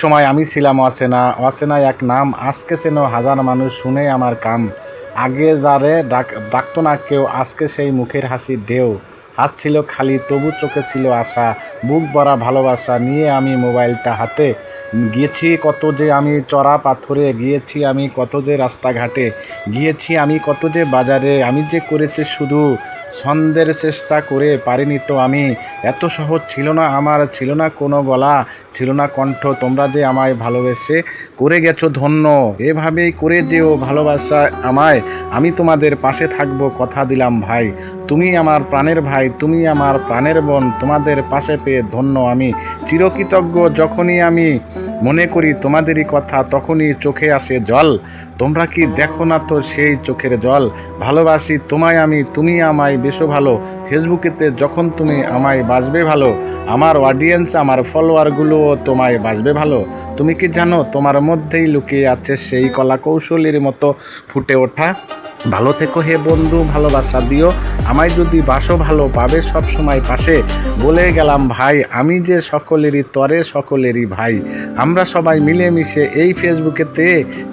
সময় আমি ছিলাম অচেনা অচেনা এক নাম, আজকে চেন হাজার মানুষ শুনে আমার কাম। আগে যারে ডাক ডাকতো না কেউ, আজকে সেই মুখের হাসির ঢেউ। হাত ছিল খালি, তবু চোখে ছিল আশা। বুক ভরা ভালোবাসা নিয়ে আমি মোবাইলটা হাতে। গিয়েছি কত যে আমি চড়া পাথরে, গিয়েছি আমি কত যে রাস্তাঘাটে, গিয়েছি আমি কত যে বাজারে, আমি যে করেছি শুধু ছন্দের চেষ্টা করে পারিনি তো আমি। এত সহজ ছিল না আমার, ছিল না কোনো গলা। ছিল না কণ্ঠ, তোমরা যে আমায় ভালোবেসে করে গেছো ধন্য, এভাবেই করে যেও ভালোবাসা আমায়। আমি তোমাদের পাশে থাকব, কথা দিলাম ভাই। তুমি আমার প্রাণের ভাই, তুমি আমার প্রাণের বোন, তোমাদের পাশে পেয়ে ধন্য আমি। চিরকৃতজ্ঞ যখনই আমি মনে করি তোমাদেরই কথা, তখনই চোখে আসে জল। তোমরা কি দেখো না তো সেই চোখের জল? ভালোবাসি তোমায় আমি, তুমি আমায় বেশো ভালো। ফেসবুকেতে যখন তুমি আমায় বাসবে ভালো আমার অডিয়েন্স আমার ফলোয়ারগুলোও তোমায় বাসবে ভালো। তুমি কি জানো, তোমার মধ্যেই লুকিয়ে আছে সেই কলা কৌশলীর মতো ফুটে ওঠা? ভালো থেকো হে বন্ধু, ভালোবাসা দিও। আমায় যদি বাসো ভালো, পাবে সব সময় পাশে। বলে গেলাম, ভাই, আমি যে সকলেরই তরে, সকলেরই ভাই। আমরা সবাই মিলেমিশে এই ফেসবুকেতে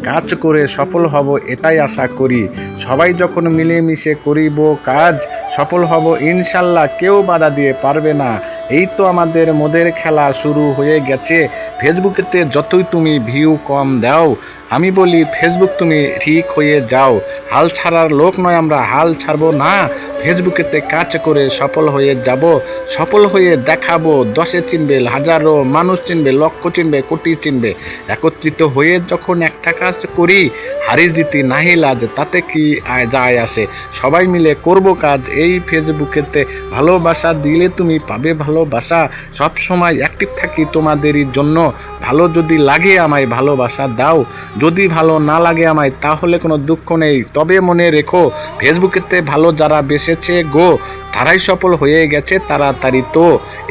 কাজ করে সফল হব, এটাই আশা করি। সবাই যখন মিলেমিশে করিব কাজ, সফল হব, ইনশাল্লাহ কেউ বাধা দিয়ে পারবে না। এই তো আমাদের মোদের খেলা শুরু হয়ে গেছে। ফেসবুকেতে যতই তুমি ভিউ কম দাও, আমি বলি ফেসবুক তুমি ঠিক হয়ে যাও। হাল ছাড়ার লোক নয় আমরা, হাল ছাড়বো না। ফেসবুকেতে কাজ করে সফল হয়ে যাব, সফল হয়ে দেখাবো। দশে চিনবে, হাজারো মানুষ চিনবে, লক্ষ চিনবে, কোটি চিনবে। একত্রিত হয়ে যখন একটা কাজ করি হারি জিতি নাহি লাজ, তাতে কি যায় আসে? সবাই মিলে করব কাজ, এই ফেসবুকেতে ভালোবাসা দিলে তুমি পাবে ভালোবাসা। সব সময় অ্যাক্টিভ থাকি তোমাদেরই জন্য। ভালো যদি লাগে আমায় ভালোবাসা দাও। যদি ভালো না লাগে আমায় তাহলে কোনো দুঃখ নেই। তবে মনে রেখো, ফেসবুকেতে ভালো যারা বেসেছে গো তারাই সফল হয়ে গেছে তাড়াতাড়ি তো।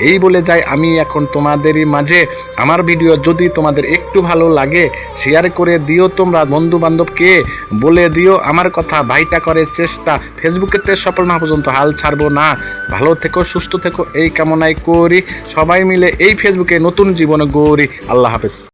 এই বলে যাই, আমি এখন তোমাদেরই মাঝে। আমার ভিডিও যদি তোমাদের একটু ভালো লাগে শেয়ার করে দিও তোমরা বন্ধু বান্ধবকে বলে দিও আমার কথা, ভাইটা করে চেষ্টা। ফেসবুকেতে সফল না পর্যন্ত হাল ছাড়বো না। ভালো থেকো, সুস্থ থেকো, এই কামনাই করি। সবাই মিলে এই ফেসবুকে নতুন জীবন গড়ি। আল্লাহ হাফেজ।